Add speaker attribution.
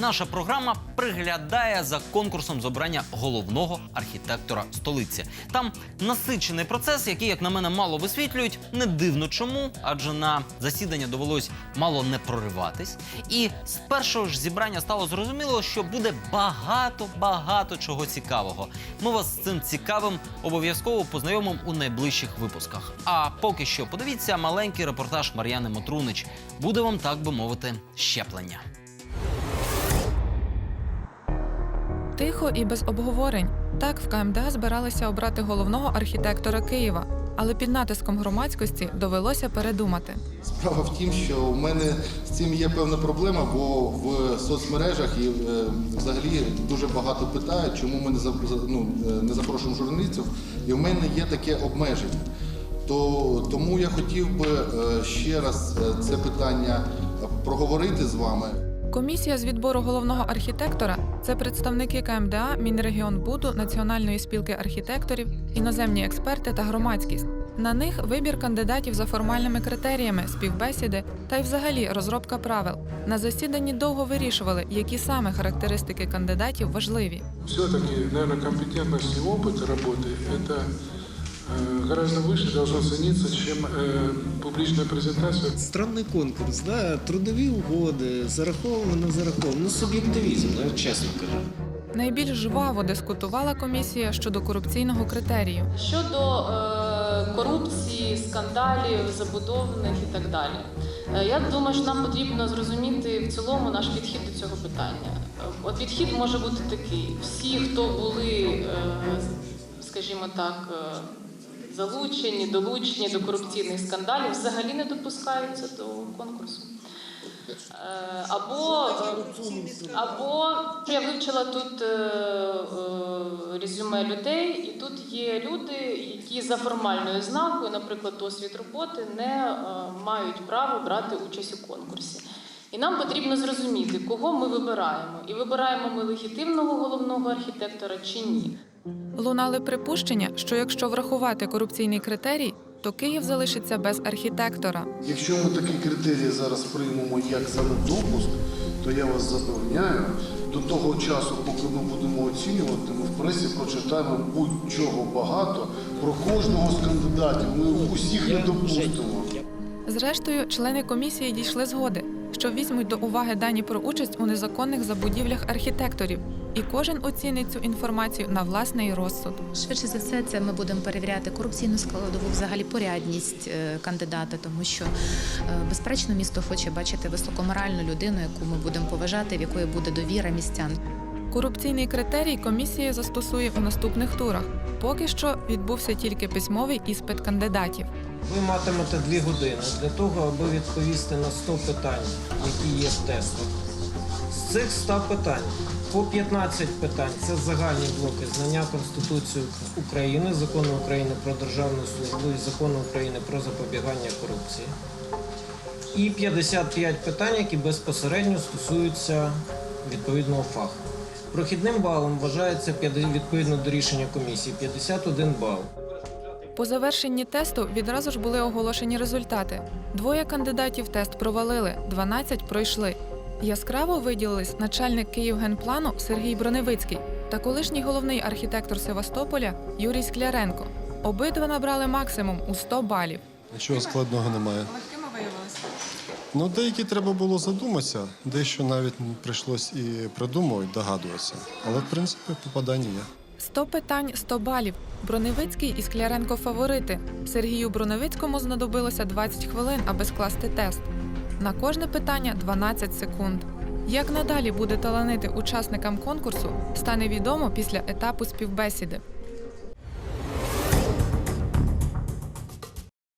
Speaker 1: наша програма приглядає за конкурсом з обрання головного архітектора столиці. Там насичений процес, який, як на мене, мало висвітлюють. Не дивно чому, адже на засідання довелось мало не прориватись. І з першого ж зібрання стало зрозуміло, що буде багато багато чого цікавого. Ми вас з цим цікавим обов'язково познайомимо у найближчих випусках. А поки що подивіться маленький репортаж Мар'яни Мотрунич. Буде вам так би мовити щеплення.
Speaker 2: Тихо і без обговорень. Так в КМДА збиралися обрати головного архітектора Києва, але під натиском громадськості довелося передумати.
Speaker 3: Справа в тім, що у мене з цим є певна проблема, бо в соцмережах і е, взагалі дуже багато питають, чому ми не ну, е, не запрошуємо журналістів, і в мене є таке обмеження. То тому я хотів би е, ще раз це питання проговорити з вами.
Speaker 2: Комісія з відбору головного архітектора це представники КМДА, Мінрегіонбуду, Національної спілки архітекторів, іноземні експерти та громадськість. На них вибір кандидатів за формальними критеріями, співбесіди та й взагалі розробка правил. На засіданні довго вирішували, які саме характеристики кандидатів важливі.
Speaker 4: Все-таки, наверное, компетентность и опыт работы – это э, гораздо выше должно цениться, чем э, публичная презентация.
Speaker 5: Странний конкурс, да? трудові угоди, зараховано, не зараховано. Ну, суб'єктивізм, ну, чесно кажу.
Speaker 2: Найбільш жваво дискутувала комісія щодо корупційного критерію.
Speaker 6: Щодо е, корупції, скандалів, забудовних і так далі. Е, Я думаю, що нам потрібно зрозуміти в цілому наш підхід до цього питання. Е, От підхід може бути такий: всі, хто були, е, скажімо так, е, залучені, долучені до корупційних скандалів, взагалі не допускаються до конкурсу. Е, Або, або я вивчила тут е, е, резюме людей, і тут є люди, які за формальною знакою, наприклад, досвід роботи, не мають право брати участь у конкурсі. І нам потрібно зрозуміти, кого ми вибираємо, і вибираємо ми легітимного головного архітектора чи ні.
Speaker 2: Лунали припущення, що якщо врахувати корупційний критерій, то Київ залишиться без архітектора.
Speaker 3: Якщо ми такі критерії зараз приймемо як самодопуск, то я вас запевняю, до того часу, поки ми будемо оцінювати, ми в пресі прочитаємо будь-чого багато про кожного з кандидатів. Ми усіх не допустимо.
Speaker 2: Зрештою, члени комісії дійшли згоди, що візьмуть до уваги дані про участь у незаконних забудівлях архітекторів, і кожен оцінить цю інформацію на власний розсуд.
Speaker 7: Швидше за все, це ми будемо перевіряти корупційну складову, взагалі порядність е, кандидата, тому що е, безперечно місто хоче бачити високоморальну людину, яку ми будемо поважати, в якої буде довіра містян.
Speaker 2: Корупційний критерій комісія застосує у наступних турах. Поки що відбувся тільки письмовий іспит кандидатів.
Speaker 8: Ви матимете дві години для того, аби відповісти на 100 питань, які є в тестах. З цих 100 питань по 15 питань це загальні блоки знання Конституції України, закону України про державну службу і закону України про запобігання корупції. І 55 питань, які безпосередньо стосуються відповідного фаху. Прохідним балом вважається відповідно до рішення комісії 51 бал.
Speaker 2: По завершенні тесту відразу ж були оголошені результати. Двоє кандидатів тест провалили, 12 пройшли. Яскраво виділились начальник Київгенплану Сергій Броневицький та колишній головний архітектор Севастополя Юрій Скляренко. Обидва набрали максимум у 100 балів.
Speaker 9: Нічого складного немає. Ну, деякі треба було задуматися, дещо навіть прийшлось і придумувати, догадуватися. Але в принципі попадання є.
Speaker 2: 100 питань, 100 балів. Броневицький і Скляренко фаворити. Сергію Броневицькому знадобилося 20 хвилин, аби скласти тест. На кожне питання 12 секунд. Як надалі буде таланити учасникам конкурсу, стане відомо після етапу співбесіди.